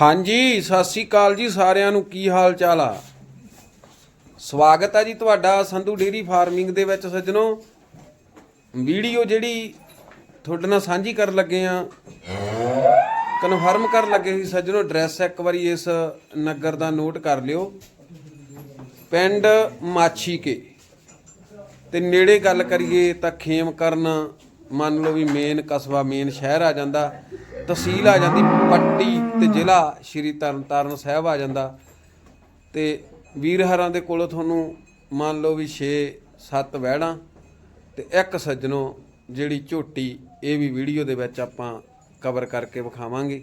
ਹਾਂਜੀ, ਸਤਿ ਸ੍ਰੀ ਅਕਾਲ ਜੀ ਸਾਰਿਆਂ ਨੂੰ, ਕੀ ਹਾਲ ਚਾਲ ਆ? ਸਵਾਗਤ ਆ ਜੀ ਤੁਹਾਡਾ ਸੰਧੂ ਡੇਰੀ ਫਾਰਮਿੰਗ ਦੇ ਵਿੱਚ ਸੱਜਣੋ। ਵੀਡੀਓ ਜਿਹੜੀ ਤੁਹਾਡੇ ਨਾਲ ਸਾਂਝੀ ਕਰਨ ਲੱਗੇ ਆ, ਕਨਫਰਮ ਕਰਨ ਲੱਗੇ ਸੀ ਸੱਜਣੋ, ਐਡਰੈਸ ਇੱਕ ਵਾਰੀ ਇਸ ਨਗਰ ਦਾ ਨੋਟ ਕਰ ਲਿਓ। ਪਿੰਡ ਮਾਛੀਕੇ। ਤੇ ਨੇੜੇ ਗੱਲ ਕਰੀਏ ਤਾਂ ਖੇਮ ਕਰਨ ਮੰਨ ਲਓ ਵੀ ਮੇਨ ਕਸਬਾ ਮੇਨ ਸ਼ਹਿਰ ਆ ਜਾਂਦਾ। ਤਹਿਸੀਲ ਆ ਜਾਂਦੀ ਪੱਟੀ ਤੇ ਜ਼ਿਲ੍ਹਾ ਸ਼੍ਰੀ ਤਰਨਤਾਰਨ ਸਾਹਿਬ ਆ ਜਾਂਦਾ। ਤੇ ਵੀਰ ਹਰਾਂ ਦੇ ਕੋਲੋਂ ਤੁਹਾਨੂੰ ਮੰਨ ਲਓ ਵੀ 6 7 ਵਹਿੜਾਂ ਤੇ ਇੱਕ ਸੱਜਣੋ ਜਿਹੜੀ ਝੋਟੀ, ਇਹ ਵੀ ਵੀਡੀਓ ਦੇ ਵਿੱਚ ਆਪਾਂ ਕਵਰ ਕਰਕੇ ਵਿਖਾਵਾਂਗੇ।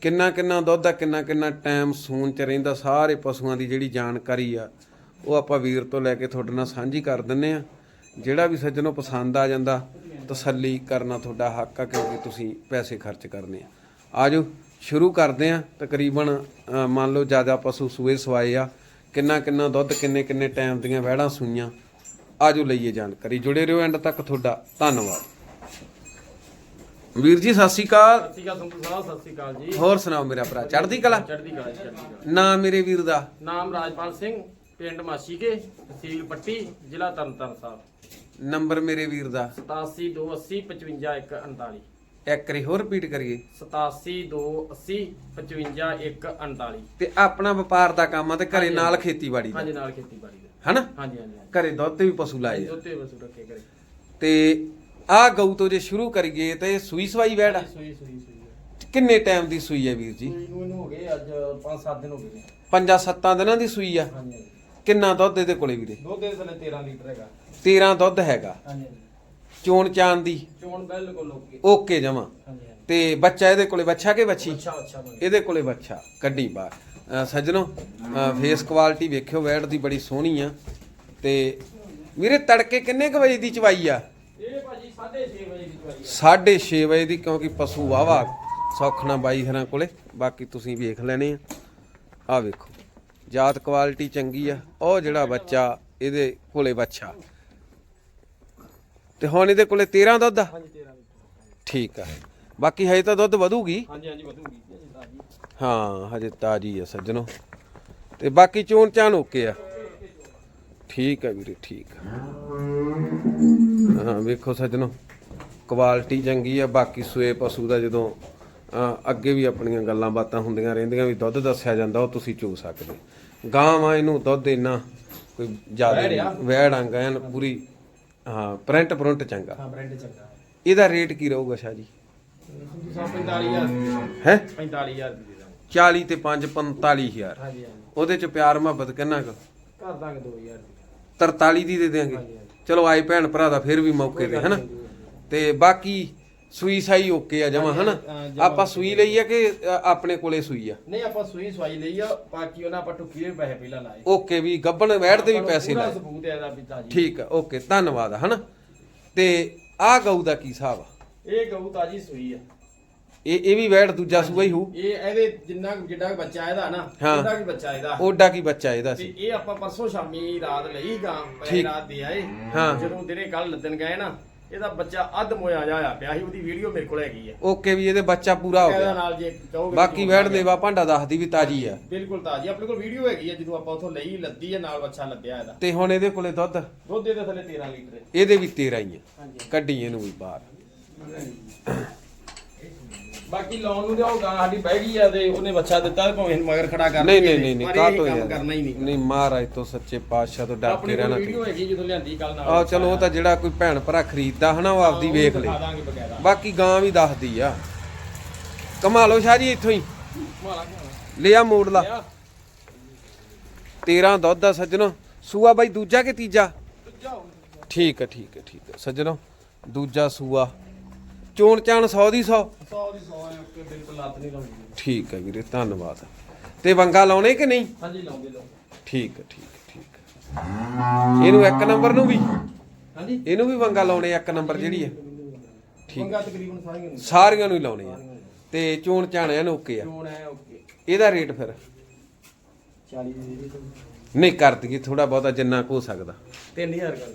ਕਿੰਨਾ ਕਿੰਨਾ ਦੁੱਧ ਆ, ਕਿੰਨਾ ਕਿੰਨਾ ਟਾਈਮ ਸੂਣ ਚ ਰਹਿੰਦਾ, ਸਾਰੇ ਪਸ਼ੂਆਂ ਦੀ ਜਿਹੜੀ ਜਾਣਕਾਰੀ ਆ, ਉਹ ਆਪਾਂ ਵੀਰ ਤੋਂ ਲੈ ਕੇ ਤੁਹਾਡੇ ਨਾਲ ਸਾਂਝੀ ਕਰ ਦਿੰਨੇ ਆ। ਜਿਹੜਾ ਵੀ ਸੱਜਣੋਂ ਪਸੰਦ ਆ ਜਾਂਦਾ ਤਸੱਲੀ ਕਰਨਾ ਤੁਹਾਡਾ ਹੱਕ ਆ ਕਿਉਂਕਿ ਤੁਸੀਂ ਪੈਸੇ ਖਰਚ ਕਰਨੇ ਆ। ਆਜੋ ਸ਼ੁਰੂ ਕਰਦੇ ਆ ਤਕਰੀਬਨ ਮੰਨ ਲਓ ਜ਼ਿਆਦਾ ਪਸ਼ੂ ਸੂਏ ਸਵਾਏ ਆ। ਕਿੰਨਾ ਕਿੰਨਾ ਦੁੱਧ ਕਿੰਨੇ ਕਿੰਨੇ ਟਾਈਮ ਦੀਆਂ ਵਹਿੜਾਂ ਸੂਈਆਂ। ਆਜੋ ਲਈਏ ਜਾਣਕਾਰੀ। ਜੁੜੇ ਰਹੋ ਐਂਡ ਤੱਕ ਤੁਹਾਡਾ ਧੰਨਵਾਦ। ਵੀਰ ਜੀ ਸਤਿ ਸ਼੍ਰੀ ਅਕਾਲ। ਸਤਿ ਸ਼੍ਰੀ ਅਕਾਲ ਸੰਤੂ ਸਾਹਿਬ ਸਤਿ ਸ਼੍ਰੀ ਅਕਾਲ ਜੀ। ਹੋਰ ਸੁਣਾਓ ਮੇਰਾ ਭਰਾ ਚੜ੍ਹਦੀ ਕਲਾ? ਚੜ੍ਹਦੀ ਕਲਾ ਚੜ੍ਹਦੀ ਕਲਾ। ਨਾ ਮੇਰੇ ਵੀਰ ਦਾ? ਨਾਮ ਰਾਜਪਾਲ ਸਿੰਘ ਪਿੰਡ ਮਾਸ਼ੀਕੇ ਤਹਿਸੀਲ ਪੱਟੀ ਜ਼ਿਲ੍ਹਾ ਤਰਨਤਾਰਨ ਸਾਹਿਬ। ਨੰਬਰ ਮੇਰੇ ਵੀਰ ਦਾ। 8728 55149 ਇੱਕ ਵਾਰੀ ਹੋਰ ਰਿਪੀਟ ਕਰੀਏ। 8728 55149 ਤੇ ਆਪਣਾ ਵਪਾਰ ਦਾ ਕੰਮ ਆ ਤੇ ਘਰੇ ਨਾਲ ਖੇਤੀਬਾੜੀ ਦਾ। ਹਾਂਜੀ ਨਾਲ ਖੇਤੀਬਾੜੀ ਦਾ। ਹਨਾ? ਹਾਂਜੀ ਹਾਂਜੀ ਹਾਂਜੀ। ਘਰੇ ਦੁੱਧ ਤੇ ਵੀ ਪਸ਼ੂ ਲਾਏ ਆ। ਦੋਤੇ ਵਸੂ ਰੱਖੇ ਕਰੇ ਤੇ ਆ ਗਊ ਤੋਂ ਜੇ ਸ਼ੁਰੂ ਕਰੀਏ ਤੇ ਸੂਈ ਸਵਾਈ ਵੈੜ ਆ? ਸੂਈ ਸੂਈ ਸੂਈ ਕਿੰਨੇ ਟਾਈਮ ਦੀ ਸੂਈ ਹੈ ਵੀਰ ਜੀ? ਸੂਈ ਨੂੰ ਇਹਨੂੰ ਹੋ ਗਏ ਅੱਜ 5-7 ਦਿਨ ਹੋ ਗਏ ਨੇ। ਪੰਜਾਂ ਸੱਤਾਂ ਦਿਨਾਂ ਦੀ ਸੂਈ ਆ। ਹਾਂਜੀ ਹਾਂਜੀ। ਕਿੰਨਾ ਦੁੱਧ ਇਹਦੇ ਕੋਲੇ ਵੀਰੇ? ਦੁੱਧ ਦੇ ਥੱਲੇ 13 ਲੀਟਰ ਹੈਗਾ। 13 ਦੁੱਧ ਹੈਗਾ। ਹਾਂਜੀ ਹਾਂਜੀ। ਚੋਣ ਚਾਨ ਦੀ? ਚੋਣ ਬਿਲਕੁਲ ਓਕੇ। ਓਕੇ ਜਮਾ। ਹਾਂਜੀ ਹਾਂਜੀ। ਤੇ ਬੱਚਾ ਇਹਦੇ ਕੋਲੇ ਬੱਚਾ ਕਿ ਬੱਚੀ? ਅੱਛਾ ਅੱਛਾ ਬਣ ਇਹਦੇ ਕੋਲੇ ਬੱਚਾ ਕੱਢੀ ਬਾਹਰ। ਅਹ ਸੱਜਣੋ ਫੇਸ ਕੁਆਲਿਟੀ ਵੇਖਿਓ ਵੈੜ ਦੀ ਬੜੀ ਸੋਹਣੀ ਆ। ਤੇ ਵੀਰੇ ਤੜਕੇ ਕਿੰਨੇ ਕੁ ਵਜੇ ਦੀ ਚਵਾਈ ਆ? ਇਹ ਭਾਜੀ 6:30 ਵਜੇ ਦੀ ਦਵਾਈ 6:30 ਵਜੇ ਦੀ ਕਿਉਂਕਿ ਪਸ਼ੂ ਵਾਵਾ ਸੌਖਣਾ ਬਾਈ ਹਰਾਂ ਕੋਲੇ। ਬਾਕੀ ਤੁਸੀਂ ਵੇਖ ਲੈਣੇ ਆ। ਆ ਵੇਖੋ। ਜਾਤ ਕੁਆਲਿਟੀ ਚੰਗੀ ਆ ਉਹ ਜਿਹੜਾ ਬੱਚਾ ਇਹਦੇ ਕੋਲੇ ਬੱਚਾ। ਤੇ ਹੁਣ ਇਹਦੇ ਕੋਲੇ 13 ਦੁੱਧ ਆ? ਹਾਂਜੀ 13 ਲੀਟਰ। ਠੀਕ ਆ। ਬਾਕੀ ਹਜੇ ਤਾਂ ਦੁੱਧ ਵਧੂਗੀ? ਹਾਂਜੀ ਹਾਂਜੀ ਵਧੂਗੀ ਜੀ ਤਾਜੀ। ਹਾਂ ਹਜੇ ਤਾਜੀ ਆ ਸੱਜਣੋ। ਤੇ ਬਾਕੀ ਚੋਣ ਚਾਣ ਓਕੇ ਆ? ਠੀਕ ਆ ਵੀਰੇ ਠੀਕ ਆ। ਹਾਂ ਵੇਖੋ ਸੱਜਣੋ ਕੁਆਲਿਟੀ ਚੰਗੀ ਆ ਬਾਕੀ ਸੂਏ ਪਸ਼ੂ ਦਾ ਜਦੋਂ ਅੱਗੇ ਵੀ ਆਪਣੀਆਂ ਗੱਲਾਂ ਬਾਤਾਂ ਹੁੰਦੀਆਂ ਰਹਿੰਦੀਆਂ ਵੀ ਦੁੱਧ ਦੱਸਿਆ ਜਾਂਦਾ ਉਹ ਤੁਸੀਂ ਚੋ ਸਕਦੇ। ਗਾਂ ਵਾ ਇਹਨੂੰ ਦੁੱਧ ਇੰਨਾ ਕੋਈ ਜ਼ਿਆਦਾ ਆ। ਵੈੜਾਂਗਾ ਐਨ ਪੂਰੀ ਹਾਂ ਪ੍ਰਿੰਟ ਪ੍ਰਿੰਟ ਚੰਗਾ। ਹਾਂ ਬ੍ਰਾਂਡ ਚੰਗਾ। ਇਹਦਾ ਰੇਟ ਕੀ ਰਹੂਗਾ ਸ਼ਾਹ ਜੀ? ਸੰਤੂ ਸਾਹਿਬ 45000 ਹੈ? 45000 ਦੀ ਦੇ ਦਾਂ 40 ਤੇ 5 45000 ਹਾਂਜੀ ਹਾਂਜੀ। ਉਹਦੇ ਚ ਪਿਆਰ ਮੁਹੱਬਤ ਕਿੰਨਾ ਕੁ? ਕਰ ਦਾਂਗੇ 2000 ਦੀ 43 ਦੀ। ਦੇ ਦੇਾਂਗੇ। ਚਲੋ ਆਏ ਭੈਣ ਭਰਾ ਦਾ ਫਿਰ ਵੀ ਮੌਕੇ ਤੇ ਹਨਾ? ਤੇ ਬਾਕੀ ਸੂਈ ਸਾਈ ਓਕੇ ਆ ਜਮਾ ਹਨਾ? ਆਪਾਂ ਸੂਈ ਲਈ ਆ ਕਿ ਆਪਣੇ ਕੋਲੇ ਸੂਈ ਆ? ਨਹੀਂ ਆਪਾਂ ਸੂਈ ਸਵਾਈ ਲਈ ਆ ਬਾਕੀ ਉਹਨਾਂ ਆਪਾਂ ਟੁੱਕੀ ਦੇ ਪੈਸੇ ਪਹਿਲਾਂ ਲਾਏ। ਓਕੇ ਵੀ ਗੱਬਣ ਵੈੜ ਦੇ ਵੀ ਪੈਸੇ ਪੂਰਾ ਲਾਏ। ਸਬੂਤ ਹੈ ਇਹਦਾ ਵੀ ਤਾਜੀ ਠੀਕ ਆ ਓਕੇ ਧੰਨਵਾਦ ਹਨਾ? ਤੇ ਆ ਗਊ ਦਾ ਕੀ ਹਿਸਾਬ ਆ? ਇਹ ਗਊ ਤਾਜੀ ਸੂਈ ਆ। ਇਹ ਇਹ ਵੀ ਵੈੜ ਦੂਜਾ ਸੂਆ ਹੀ ਹੋਊ? ਇਹ ਇਹਦੇ ਜਿੰਨਾ ਕੁ- ਜਿੱਡਾ ਕੁ ਬੱਚਾ ਇਹਦਾ ਨਾ ਹਾਂ। ਉਹਦਾ ਵੀ ਬੱਚਾ ਇਹਦਾ? ਓਡਾ ਕੀ ਬੱਚਾ ਇਹਦਾ ਤੇ ਸੀ ਇਹ ਆਪਾਂ ਪਰਸੋਂ ਸ਼ਾਮੀ ਰਾਤ ਲਈ ਗਾਂ ਠੀਕ। ਰਾਤ ਦੇ ਆਏ। ਹਾਂ। ਜਦੋਂ ਦਿਨੇ ਕੱਲ ਲੱਦਣ ਗਏ ਨਾ ਇਹਦਾ ਬੱਚਾ ਅੱਧ ਮੋਇਆ ਜਾਇਆ ਪਿਆ ਸੀ ਉਹਦੀ ਵੀਡੀਓ ਮੇਰੇ ਕੋਲ ਹੈਗੀ ਆ। ਓਕੇ ਵੀ ਇਹਦੇ ਬੱਚਾ ਪੂਰਾ ਹੋ ਇਹਦਾ ਗਿਆ। ਨਾਲ ਜੇ ਕਹੋਗੇ ਬਾਕੀ ਵੈੜ ਦੇਵਾ ਭਾਂਡਾ ਦੱਸਦੀ ਵੀ ਤਾਜੀ ਆ। ਬਿਲਕੁਲ ਤਾਜੀ ਆਪਣੇ ਕੋਲ ਵੀਡੀਓ ਹੈਗੀ ਆ ਜਦੋਂ ਆਪਾਂ ਉਥੋਂ ਲਈ ਲੱਦੀ ਆ ਨਾਲ ਬੱਚਾ ਲੱਦਿਆ ਇਹਦਾ। ਤੇ ਹੁਣ ਇਹਦੇ ਕੋਲੇ ਦੁੱਧ? ਦੁੱਧ ਇਹਦੇ ਥੱਲੇ 13 ਲੀਟਰ ਹੈ। ਇਹਦੇ ਵੀ 13 ਹੀ ਆ। ਹਾਂਜੀ। ਕੱਢੀ ਇਹਨੂੰ ਵੀ ਬਾਹਰ। ਬਾਕੀ ਲਾਉਣ ਨੂੰ ਉਹ ਗਾਂ ਸਾਡੀ ਬਹਿ ਗਈ ਆ ਤੇ ਉਹਨੇ ਬੱਚਾ ਦਿੱਤਾ ਤੇ ਭਾਵੇਂ ਮਗਰ ਖੜਾ ਕਰ ਨਹੀਂ ਨਹੀਂ ਨਹੀਂ ਕਾਹ ਤੋਂ ਯਾਰ ਕਰਨਾ ਹੀ ਨਹੀਂ। ਨਹੀਂ ਮਹਾਰਾਜ ਤੋਂ ਸੱਚੇ ਪਾਤਸ਼ਾਹ ਤੋਂ ਡਰ ਕੇ ਰਹਿਣਾ ਵੀਡੀਓ ਹੈਗੀ ਜਦੋਂ ਲਿਆਂਦੀ ਕੱਲ ਨਾਲ ਆ ਚਲੋ ਉਹ ਤਾਂ ਜਿਹੜਾ ਕੋਈ ਭੈਣ ਭਰਾ ਖਰੀਦਦਾ ਹਨਾ ਉਹ ਆਪਦੀ ਵੇਖ ਲੇ ਬਾਕੀ ਗਾਂ ਵੀ ਦੱਸਦੀ ਆ। ਕਮਾ ਲਓ ਸ਼ਾਹ ਜੀ ਇੱਥੋਂ ਹੀ। ਲਿਆ ਮੋੜ ਲਾ ਲਿਆ 13 ਦੁੱਧ ਦਾ ਸੱਜਣੋ। ਸੂਆ ਬਾਈ ਦੂਜਾ ਕਿ ਤੀਜਾ? ਠੀਕ ਹੈ ਠੀਕ ਹੈ ਠੀਕ ਹੈ ਸੱਜਣੋ ਦੂਜਾ ਸੂਆ। ਚੋਣ ਚਾਣ 100 ਦੀ 100 100 ਦੀ 100 ਹੈ ਬਿਲਕੁਲ ਲੱਤ ਨਹੀਂ ਲਾਉਂਦੀ। ਠੀਕ ਹੈ ਵੀਰੇ ਧੰਨਵਾਦ। ਤੇ ਵੰਗਾ ਲਾਉਣੇ ਕਿ ਨਹੀਂ? ਹਾਂਜੀ ਲਾਉਂਦੇ ਲਾਓ ਠੀਕ ਹੈ ਠੀਕ ਹੈ ਠੀਕ ਹੈ ਇਹਨੂੰ ਇੱਕ ਨੰਬਰ ਨੂੰ ਵੀ? ਹਾਂਜੀ। ਇਹਨੂੰ ਵੀ ਵੰਗਾ ਲਾਉਣੇ ਇੱਕ ਨੰਬਰ ਜਿਹੜੀ ਹੈ ਠੀਕ। ਮੰਗਾ ਤਕਰੀਬਨ ਸਾਰੀਆਂ ਨੂੰ। ਸਾਰੀਆਂ ਨੂੰ ਹੀ ਲਾਉਣੇ ਆ। ਤੇ ਚੋਣ ਚਾਣ ਐਨ ਓਕੇ ਆ। ਚੋਣ ਹੈ ਓਕੇ। ਇਹਦਾ ਰੇਟ ਫਿਰ? 40 ਦੀ ਨਹੀਂ ਕਰ ਦਈਏ ਥੋੜਾ ਬਹੁਤਾ ਜਿੰਨਾ ਕੁ ਹੋ ਸਕਦਾ। 3000 ਕਰ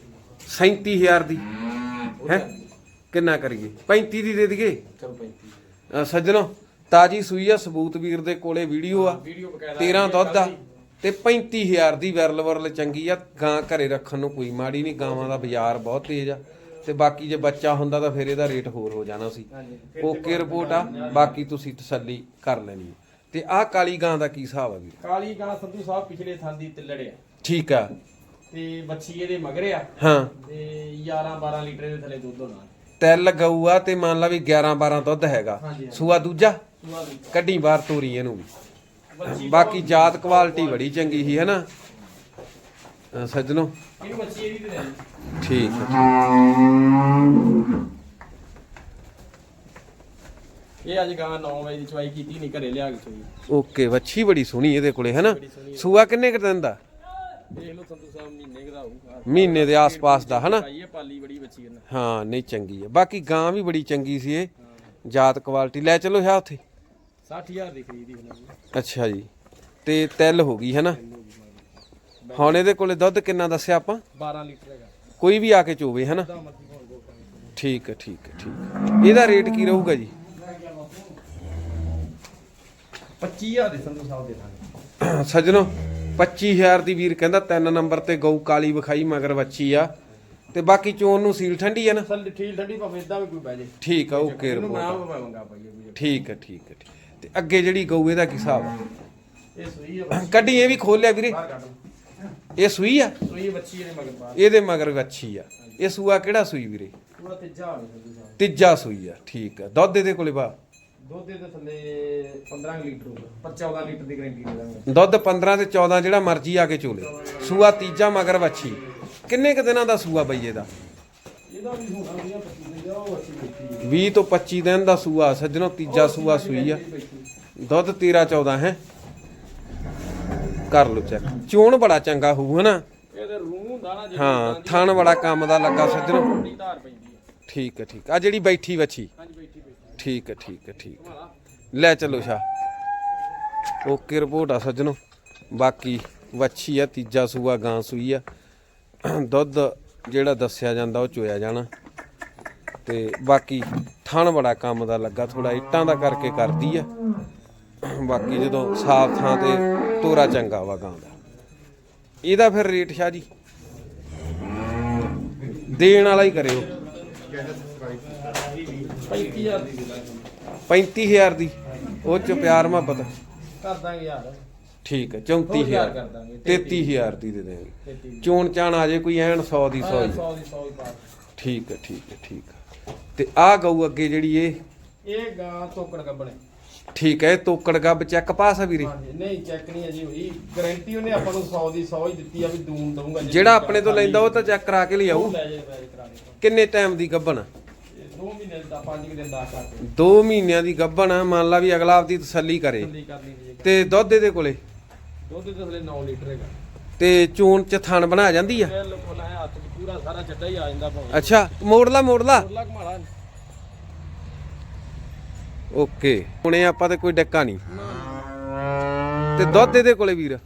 37000 ਦੀ। ਹੈ ਕਿੰਨਾ ਕਰੀਏ? 35 ਦੀ ਦੇ ਦਈਏ? ਚਲੋ 35 ਅ, ਸੱਜਣੋ ਤਾਜੀ ਸੂਈ ਆ ਸਬੂਤ ਵੀਰ ਦੇ ਕੋਲੇ ਵੀਡੀਓ ਆ। ਵੀਡੀਓ ਬਕਾਇਦਾ 13 ਦੁੱਧ ਆ। ਤੇ 35000 ਦੀ ਵਿਰਲ ਵਰਲ ਚੰਗੀ ਆ। ਗਾਂ ਘਰੇ ਰੱਖਣ ਨੂੰ ਕੋਈ ਮਾੜੀ ਨਹੀਂ ਗਾਵਾਂ ਦਾ ਬਾਜ਼ਾਰ ਬਹੁਤ ਤੇਜ਼ ਆ। ਤੇ ਬਾਕੀ ਜੇ ਬੱਚਾ ਹੁੰਦਾ ਤਾਂ ਫਿਰ ਇਹਦਾ ਰੇਟ ਹੋਰ ਹੋ ਜਾਣਾ ਸੀ। ਓਕੇ ਰਿਪੋਰਟ ਆ ਬਾਕੀ ਤੁਸੀਂ ਤਸੱਲੀ ਕਰ ਲੈਣੀ ਤੇ ਆਹ ਕਾਲੀ ਗਾਂ ਦਾ ਕੀ ਹਿਸਾਬ ਆ ਵੀਰ? ਕਾਲੀ ਗਾਂ ਸੰਧੂ ਸਾਹਿਬ ਪਿਛਲੇ ਥਾਂ ਦੀ ਤਿੱਲੜਿਆ ਠੀਕ ਆ। ਤੇ ਬੱਚੀ ਇਹਦੇ ਮਗਰ ਆ। ਹਾਂ। ਤੇ 11 12 ਲੀਟਰ ਦੇ ਥੱਲੇ ਦੁੱਧ ਹੋਣਾ। ਤਿਲ ਗਊ ਆ ਤੇ ਮੰਨ ਲਾ ਵੀ 11 12 ਦੁੱਧ ਹੈਗਾ। ਹਾਂਜੀ, ਹਾਂਜੀ। ਸੂਆ ਦੂਜਾ? ਕੱਢੀ ਬਾਹਰ ਤੋਰੀ ਇਹਨੂੰ ਵੀ। ਬਾਕੀ ਜਾਤ ਕੁਆਲਿਟੀ ਬੜੀ ਚੰਗੀ ਸੀ ਹੈ ਨਾ ਅਹ ਸੱਜਣੋ ਇਹਨੂੰ ਬੱਚੀ ਇਹਦੀ ਤੇ ਦੇਣੀ ਠੀਕ ਹੈ। ਇਹ ਅੱਜ ਗਾਂ 9 ਵਜੇ ਦੀ ਚਵਾਈ ਕੀਤੀ ਨਹੀਂ ਘਰੇ ਲਿਆ ਕੇ ਚੋਈ ਓਕੇ ਵੱਛੀ ਬੜੀ ਸੋਹਣੀ ਇਹਦੇ ਕੋਲੇ ਹੈ ਨਾ ਬੜੀ ਸੋਹਣੀ ਸੂਆ ਕਿੰਨੇ ਕੁ ਦਿਨ ਦਾ? ਦੇਖ ਲਓ ਸੰਧੂ ਸਾਹਿਬ ਮਹੀਨੇ ਦਾ ਹੋਊਗਾ। ਮਹੀਨੇ ਦੇ ਆਸ-ਪਾਸ ਦਾ ਹੈ ਨਾ ਪਾਈ ਇਹ ਪਾਲੀ ਬੜੀ ਬੱਚੀ ਇਹਨਾਂ ਹਾਂ ਨਹੀਂ ਚੰਗੀ ਹੈ। ਬਾਕੀ ਗਾਂ ਵੀ ਬੜੀ ਚੰਗੀ ਸੀ ਇਹ। ਜਾਤ ਕੁਆਲਿਟੀ। ਲੈ ਚਲੋ ਹੈ ਉੱਥੇ। 60000 ਦੀ ਖਰੀਦੀ ਇਹਨਾਂ ਦੀ ਅੱਛਾ ਜੀ। ਤੇ ਤਿਲ ਹੋ ਗਈ ਹੈ ਨਾ ਹੁਣ ਇਹਦੇ ਕੋਲੇ ਦੁੱਧ ਕਿੰਨਾ ਦੱਸਿਆ ਆਪਾਂ? 12 ਲੀਟਰ ਹੈਗਾ। ਕੋਈ ਵੀ ਆ ਕੇ ਚੋਵੇ ਹੈ ਨਾ ਦਾ ਮਰਜ਼ੀ ਹੋਣ ਦੋ ਪਾਣੀ ਠੀਕ ਹੈ ਠੀਕ ਹੈ ਠੀਕ ਹੈ। ਇਹਦਾ ਰੇਟ ਕੀ ਰਹੂਗਾ ਜੀ? 25000 ਦੇ ਸੰਧੂ ਸਾਹਿਬ ਦੇ ਦਾਂਗੇ। ਸੱਜਣੋ 25000 ਦੀ ਵੀਰ ਕਹਿੰਦਾ ਤਿੰਨ ਨੰਬਰ ਤੇ ਗਊ ਕਾਲੀ ਵਿਖਾਈ ਮਗਰ ਵੱਛੀ ਆ। ਤੇ ਬਾਕੀ ਚੋਣ ਨੂੰ ਸੀਲ ਠੰਡੀ ਆ ਨਾ? ਅਸਲ ਠੀਕ ਠੰਡੀ ਭਾਵੇਂ ਇਦਾਂ ਵੀ ਕੋਈ ਬਹਿ ਜੇ। ਠੀਕ ਆ ਓਕੇ ਇਹਨੂੰ ਰਿਪੋਰਟ ਨਾਮ ਭਾਵੇਂ ਮੰਗਾ ਪਾਈਏ ਵੀ ਠੀਕ ਹੈ ਠੀਕ ਠੀਕ। ਤੇ ਅੱਗੇ ਜਿਹੜੀ ਗਊ ਇਹਦਾ ਕੀ ਹਿਸਾਬ ਆ? ਇਹ ਸੂਈ ਹੈ ਬੱਚੀ। ਕੱਢੀ ਇਹ ਵੀ ਖੋਲਿਆ ਵੀਰੇ। ਬਾਹਰ ਕੱਢ ਲਓ। ਇਹ ਸੂਈ ਆ? ਸੂਈ ਬੱਚੀ ਇਹਦੇ ਮਗਰ ਬਾਹਰ। ਇਹਦੇ ਮਗਰ ਵੱਛੀ ਆ। ਇਹ ਸੂਆ ਕਿਹੜਾ ਸੂਈ ਵੀਰੇ? ਪੂਰਾ ਤੀਜਾ ਸੂਈ ਆ ਠੀਕ ਆ। ਦੁੱਧ ਇਹਦੇ ਕੋਲੇ ਬਾ ਦੁੱਧ ਦੇ ਥੱਲੇ 15 ਲੀਟਰ ਹੋਊਗਾ ਪਰ 14 ਲੀਟਰ ਦੀ ਗਾਰੰਟੀ ਦੇ ਦਾਂਗੇ। ਦੁੱਧ 15 ਤੇ 14 ਜਿਹੜਾ ਮਰਜ਼ੀ ਆ ਕੇ ਚੋਲੇ। ਸੂਆ ਤੀਜਾ ਮਗਰ ਵੱਛੀ। ਕਿੰਨੇ ਕ ਦਿਨਾਂ ਦਾ ਸੂਆ ਬਈ ਇਹਦਾ? ਇਹਦਾ ਵੀ ਹੋਣਾ ਵਧੀਆ ਬੱਚੀ ਦੇ ਉਹ ਅੱਛੀ ਬੱਚੀ 20 ਤੋਂ 25 ਦਿਨ ਦਾ ਸੂਆ ਸੱਜਣੋ ਤੀਜਾ ਸੂਆ ਸੂਈ ਆ। ਦੁੱਧ 13 14 ਹੈ? ਕਰ ਲੋ ਚੈੱਕ। ਚੋਣ ਬੜਾ ਚੰਗਾ ਹੋਊ ਹਨਾ? ਇਹਦੇ ਰੂਹ ਹੁੰਦਾ ਨਾ ਜੇ ਹਾਂ ਥਣ ਬੜਾ ਕੰਮ ਦਾ ਲੱਗਾ ਸੱਜਣੋ। ਧਾਰ ਪੈਂਦੀ ਹੈ ਠੀਕ ਹੈ ਠੀਕ ਆ ਜਿਹੜੀ ਬੈਠੀ ਵੱਛੀ। ਠੀਕ ਹੈ ਠੀਕ ਹੈ ਠੀਕ ਹੈ। ਲੈ ਚਲੋ ਸ਼ਾ ਓਕੇ, ਰਿਪੋਰਟ ਆ ਸੱਜਣੋ। ਬਾਕੀ ਵੱਛੀ ਆ, ਤੀਜਾ ਸੂਆ, ਗਾਂ ਸੂਈ ਆ। ਦੁੱਧ ਜਿਹੜਾ ਦੱਸਿਆ ਜਾਂਦਾ, ਉਹ ਚੋਇਆ ਜਾਣਾ। ਤੇ ਬਾਕੀ ਥਣ ਬੜਾ ਕੰਮ ਦਾ ਲੱਗਾ ਥੋੜਾ ਇੱਟਾਂ ਦਾ ਕਰਕੇ ਕਰਦੀ ਆ। ਬਾਕੀ ਜਦੋਂ ਸਾਫ਼ ਥਾਂ ਤੇ ਤੋਰਾ ਚੰਗਾ ਵਾ ਗਾਂ ਦਾ। ਇਹਦਾ ਫਿਰ ਰੇਟ ਸ਼ਾਹ ਜੀ? ਦੇਣ ਵਾਲਾ ਹੀ ਕਰਿਓ। 35000 ਦੀ ਦੇ ਦਾਂਗੇ 35000 ਦੀ? ਉਹ ਚ ਪਿਆਰ ਮੁਹੱਬਤ। ਕਰ ਦਾਂਗੇ ਯਾਰ। ਠੀਕ ਹੈ ਹੋਰ 34000 ਯਾਰ ਕਰ ਦਾਂਗੇ 33000 ਦੀ ਦੇ 33 ਚੋਣ ਚਾਣ ਆ ਜੇ ਕੋਈ ਐਨ 100 ਦੀ 100 100 ਦੀ ਦੀ 100 ਦੀ ਪਾ ਠੀਕ ਹੈ ਠੀਕ ਹੈ ਠੀਕ ਹੈ। ਤੇ ਆ ਗਊ ਅੱਗੇ ਜਿਹੜੀ ਇਹ? ਇਹ ਗਾਂ ਤੋਕੜ ਗੱਬਣੇ। ਠੀਕ ਹੈ ਤੋਕੜ ਗੱਬ ਚੈੱਕ ਪਾਸ ਆ ਵੀਰੇ? ਨਹੀਂ ਚੈੱਕ ਨਹੀਂ ਅਜੀ ਹੋਈ। ਗਾਰੰਟੀ ਉਹਨੇ ਆਪਾਂ ਨੂੰ 100 ਦੀ 100 ਹੀ ਦਿੱਤੀ ਆ ਵੀ ਦੂਨ ਦਊਂਗਾ। ਜਿਹੜਾ ਆਪਣੇ ਤੋਂ ਲੈਂਦਾ ਉਹ ਤਾਂ ਚੈੱਕ ਕਰਾ ਕੇ ਲਿਆਊ। ਕਿੰਨੇ ਟਾਈਮ ਦੀ ਗੱਬਣ? 2 ਮਹੀਨੇ ਦਾ 5 ਦਿਨ ਦਾ ਕਰਕੇ 2 ਮਹੀਨਿਆਂ ਦੀ ਗੱਬਣ ਆ ਮੰਨ ਲਾ ਵੀ ਅਗਲਾ ਆਪਦੀ ਤਸੱਲੀ ਕਰੇ। ਤਸੱਲੀ ਕਰਨੀ ਜੀ। ਤੇ ਦੁੱਧ ਇਹਦੇ ਕੋਲੇ? ਦੁੱਧ ਦੇ ਥੱਲੇ 9 ਲੀਟਰ ਹੈਗਾ। ਤੇ ਚੋਣ ਚ ਥਣ ਬਣਾ ਜਾਂਦੀ ਆ? ਬਿਲਕੁਲ ਐ ਹੱਥ 'ਚ ਪੂਰਾ ਸਾਰਾ ਚੱਡਾ ਹੀ ਆ ਜਾਂਦਾ ਭਾਵੇਂ। ਅੱਛਾ ਮੋੜਲਾ ਮੋੜਲਾ। ਉਰਲਾ ਘਮਾਲਾ ਓਕੇ ਹੁਣੇ ਆਪਾਂ ਤੇ ਕੋਈ ਡੱਕਾ ਨਹੀਂ। ਤੇ ਦੁੱਧ ਇਹਦੇ ਕੋਲੇ ਵੀਰ?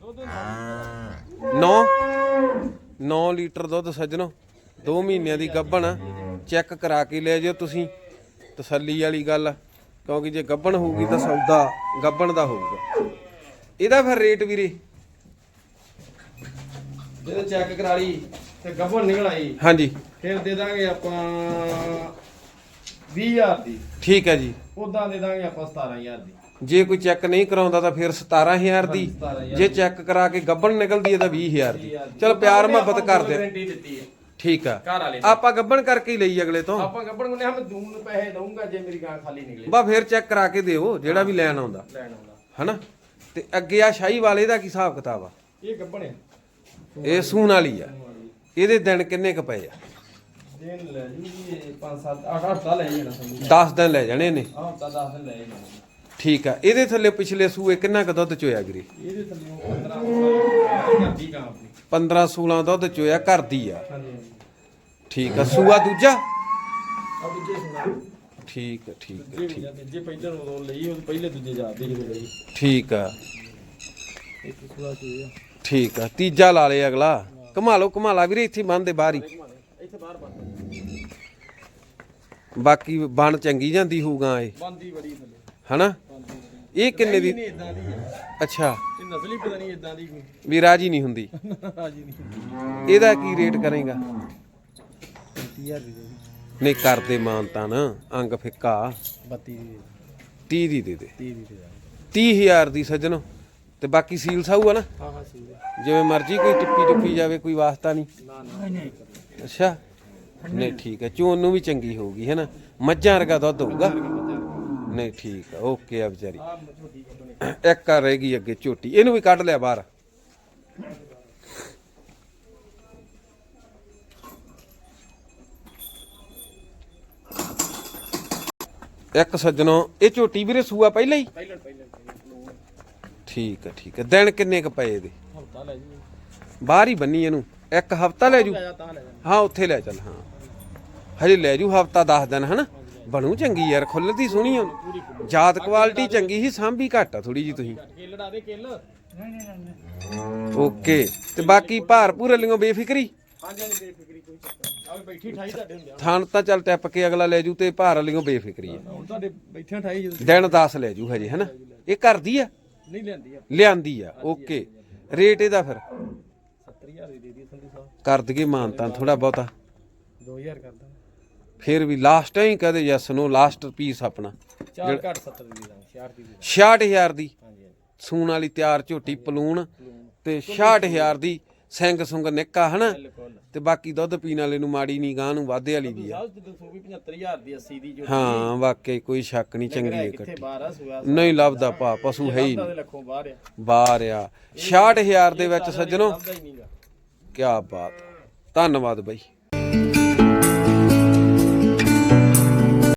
ਦੁੱਧ 9 9 ਲੀਟਰ ਦੁੱਧ ਸੱਜਣੋ। 2 ਮਹੀਨਿਆਂ ਦੀ ਗੱਭਣ ਆ। ਚੈੱਕ ਕਰਾ ਕੇ ਲੈ ਜਿਓ ਤੁਸੀਂ। ਤਸੱਲੀ ਵਾਲੀ ਗੱਲ ਕਿਉਂਕਿ ਜੇ ਗੱਭਣ ਹੋਊਗੀ ਤਾਂ ਸੌਦਾ ਗੱਭਣ ਦਾ ਹੋਊਗਾ। ਇਹਦਾ ਫਿਰ ਰੇਟ ਵੀਰੇ? ਜਦੋਂ ਚੈੱਕ ਕਰਾ ਲਈ ਤੇ ਗੱਬਰ ਨਿਕਲ ਆਈ। ਹਾਂਜੀ। ਫਿਰ ਦੇ ਦਾਂਗੇ ਆਪਾਂ 20000 ਦੀ। ਠੀਕ ਹੈ ਜੀ। ਉਦਾਂ ਦੇ ਦਾਂਗੇ ਆਪਾਂ 17000 ਦੀ। ਜੇ ਕੋਈ ਚੈੱਕ ਨਹੀਂ ਕਰਾਉਂਦਾ ਤਾਂ ਫਿਰ 17000 ਦੀ। 17,000 ਜੇ ਚੈੱਕ ਕਰਾ ਕੇ ਗੱਭਣ ਨਿਕਲਦੀ ਹੈ ਤਾਂ 20000 ਦੀ। ਚਲ ਪਿਆਰ ਮੁਹੱਬਤ ਕਰ ਦੇ ਗਾਰੰਟੀ ਦਿੱਤੀ ਹੈ। ਠੀਕ ਆ। ਘਰ ਵਾਲੇ ਨੇ। ਆਪਾਂ ਗੱਭਣ ਕਰਕੇ ਹੀ ਲਈ ਅਗਲੇ ਤੋਂ। ਆਪਾਂ ਗੱਬਰ ਨੂੰ ਹਮ ਦੂਨ ਨੂੰ ਪੈਸੇ ਦਊਂਗਾ ਜੇ ਮੇਰੀ ਗਾਂ ਖਾਲੀ ਨਿਕਲੇ। ਬਾ ਫਿਰ ਚੈੱਕ ਕਰਾ ਕੇ ਦਿਓ ਜਿਹੜਾ ਵੀ ਲੈਣ ਆਉਂਦਾ। ਲੈਣ ਆਉਂਦਾ। ਹਨਾ? ਤੇ ਅੱਗੇ ਆ ਸ਼ਾਹੀ ਵਾਲੇ ਦਾ ਕੀ ਹਿਸਾਬ ਕਿਤਾਬ ਆ? ਇਹ ਗੱਬਣ ਹੈ ਇਹ ਸੂਣ ਵਾਲੀ ਆ। ਇਹਦੇ ਦਿਨ ਕਿੰਨੇ ਕ ਪਏ ਆ? ਦਿਨ ਲੈ ਜੀ 5 7 8 ਹਫ਼ਤਾ ਲੈ ਜਾਣਾ ਸਾਨੂੰ। 10 ਦਿਨ ਲੈ ਜਾਣੇ ਨੇ। ਆਹ ਹਫ਼ਤਾ 10 ਦਿਨ ਲੈ ਜਾਣਾ ਠੀਕ ਆ। ਇਹਦੇ ਥੱਲੇ ਪਿਛਲੇ ਸੂਏ ਕਿੰਨਾ ਕ ਦੁੱਧ ਚੋਇਆ ਵੀਰੇ? ਇਹਦੇ ਥੱਲੇ 15 16 ਦੀ ਗਾਂ ਆਪਣੀ 15 16 ਦੁੱਧ ਚੋਇਆ ਘਰ ਦੀ ਆ। ਹਾਂਜੀ। ਠੀਕ ਆ। ਸੂਆ ਦੂਜਾ? ਆ ਦੂਜੇ ਸੁਣਾ ਠੀਕ ਆ ਠੀਕ ਆ ਜੇ ਪਹਿਲਾਂ ਉਦੋਂ ਲਈ ਉਹ ਪਹਿਲੇ ਦੂਜੇ ਜਾਂਦੇ ਜਦੋਂ ਲਈ ਠੀਕ ਆ। ਇੱਕ ਆ ਠੀਕ ਆ। ਤੀਜਾ ਲਾ ਲੇ ਅਗਲਾ। ਘਮਾ ਲਓ ਘਮਾ ਲਾ ਵੀਰੇ ਇੱਥੇ ਬੰਨ ਦੇ ਬਾਹਰ ਹੀ। ਇੱਥੇ ਬਾਹਰ ਬੰਦ ਬਾਕੀ ਬਣ ਚੰਗੀ ਜਾਂਦੀ ਹੋਊਗਾ ਇਹ। ਬੰਦੀ ਬੜੀ ਥੱਲੇ। ਹਨਾ? ਇਹ ਕਿੰਨੇ ਦੀ? ਇਦਾਂ ਦੀ ਹੈ। ਅੱਛਾ। ਇਹ ਨਸਲ ਪਤਾ ਨਹੀਂ ਇਦਾਂ ਦੀ ਕੋਈ। ਵੀ ਰਾਜੀ ਨਹੀਂ ਹੁੰਦੀ। ਰਾਜੀ ਨਹੀਂ ਇਹਦਾ ਕੀ ਰੇਟ ਕਰੇਗਾ? 30000 ਦੀ ਦੇ ਨਹੀਂ ਕਰਦੇ ਮਾਨਤਾ ਨਾ ਅੰਗ ਫਿੱਕਾ। 32 ਦੀ 30 ਦੀ। ਦੇ ਦੇ 30 ਦੀ ਦੇ 30000 ਦੀ ਸੱਜਣੋ। ਤੇ ਬਾਕੀ ਸੀਲ ਸਾਊ ਆ ਨਾ? ਹਾਂ ਹਾਂ ਸੀ ਜਿਵੇਂ ਮਰਜ਼ੀ ਕੋਈ ਟਿੱਪੀ ਟਿੱਪੀ ਜਾਵੇ ਕੋਈ ਵਾਸਤਾ ਨਹੀਂ। ਨਾ ਨਾ। ਅੱਛਾ। ਨਹੀਂ ਠੀਕ ਹੈ। ਚੋਣ ਨੂੰ ਵੀ ਚੰਗੀ ਹੋਊਗੀ ਹੈ ਨਾ? ਮੱਝਾਂ ਵਰਗਾ ਦੁੱਧ ਹੋਊਗਾ। ਨਹੀਂ ਠੀਕ ਆ। ਓਕੇ ਆ ਵਿਚਾਰੀ। ਆ ਇੱਕ ਆ ਰਹੇਗੀ ਅੱਗੇ ਝੋਟੀ। ਇਹਨੂੰ ਵੀ ਕੱਢ ਲਿਆ ਬਾਹਰ। ਇੱਕ ਸੱਜਣੋ ਇਹ ਝੋਟੀ ਵੀਰੇ ਸੂਆ ਪਹਿਲਾਂ ਹੀ? ਪਹਿਲਾਂ ਪਹਿਲਾਂ ਠੀਕ ਹੈ ਠੀਕ ਹੈ ਦਿਨ ਕਿੰਨੇ ਕ ਪਏ ਇਹਦੇ? ਹਫਤਾ ਲੈ ਜੀ ਬਾਹਰ ਹੀ ਬੰਨੀ ਇਹਨੂੰ। ਇੱਕ ਹਫਤਾ ਲੈ ਜਾ? ਹਾਂ ਉੱਥੇ ਲੈ ਚੱਲ ਹਾਂ। ਹਜੇ ਲੈ ਜੂ ਹਫਤਾ 10 ਦਿਨ ਹਨਾ? ਬਣੂ ਚੰਗੀ ਯਾਰ ਖੁੱਲਦੀ ਸੋਹਣੀ ਆ। ਜਾਤ ਕੁਆਲਿਟੀ ਚੰਗੀ ਸੀ, ਸਾਂਭੀ ਘੱਟ ਆ ਥੋੜੀ ਜੀ ਤੁਸੀਂ। ਕੇਲ ਦੇ ਕੇਲ ਓਕੇ, ਤੇ ਬਾਕੀ ਭਾਰ ਭੂਰ ਲਿਓ ਬੇਫਿਕਰੀ? ਹਾਂਜੀ ਹਾਂਜੀ ਬੇਫਿਕਰੀ ਕੋਈ ਚੱਕਰ ਆਵੇ ਬੈਠੀ ਠਾਈ ਤੁਹਾਡੇ ਹੁੰਦੇ ਆ ਤਾਂ ਚੱਲ ਟੱਪ ਕੇ ਅਗਲਾ ਲੈ ਜੂ ਤੇ ਭਾਰ ਲਿਓ ਬੇਫਿਕਰੀ ਆ। ਹੁਣ ਤੁਹਾਡੇ ਬੈਠਿਆਂ ਠਾਈ ਜਦੋਂ ਦਿਨ 10 ਲੈ ਜੂ ਹਜੇ, ਹਨਾ? ਇਹ ਕਰਦੀ ਆ? ਨਹੀਂ ਲੈਂਦੀ ਆ ਲਿਆਂਦੀ ਆ, ਓਕੇ। ਰੇਟ ਇਹਦਾ ਫਿਰ? 70000 ਦੀ ਦੇ ਦੀ ਸਾਹਿਬ ਕਰ ਦਈਏ ਮਾਨਤਾਂ ਥੋੜਾ ਬਹੁਤਾ। 2000 ਕਰਦਾ ਫਿਰ ਵੀ ਲਾਸਟ ਟਾਈਮ ਕਹਦੇ ਯੈਸ ਨੋ ਲਾਸਟ ਪੀਸ ਆਪਣਾ। 4 ਘੱਟ 70 ਦੀ ਦਾਂ 60 ਦੀ ਦੇ। 66000 ਦੀ ਸੂਣ ਵਾਲੀ ਤਿਆਰ ਝੋਟੀ ਪਲੂਣ ਤੇ 66000 ਦੀ ਸਿੰਘ ਸੁੰਗ ਨਿੱਕਾ ਹਨਾ? ਤੇ ਬਾਕੀ ਦੁੱਧ ਪੀਣ ਵਾਲੇ ਨੂੰ ਮਾੜੀ ਨਹੀਂ ਗਾਂ ਨੂੰ ਵਾਧੇ ਵਾਲੀ ਵੀ ਆ। ਸਾਹਿਬ ਜਦੋਂ ਸੋ ਵੀ 75000 ਦੀ 80 ਦੀ ਜੋ ਹਾਂ ਵਾਕਈ ਕੋਈ ਸ਼ੱਕ ਨਹੀਂ ਚੰਗੀ ਹੈ ਸੁਆ ਨਹੀਂ ਲੱਭਦਾ ਭਾ ਪਸ਼ੂ ਹੈ ਹੀ ਨਹੀਂ। ਬਾਹਰ ਆ। ਬਾਹਰ ਆ। 66000 ਦੇ ਵਿੱਚ ਸੱਜਣੋ। ਹੀ ਕੀ ਬਾਤ ਧੰਨਵਾਦ ਬਾਈ।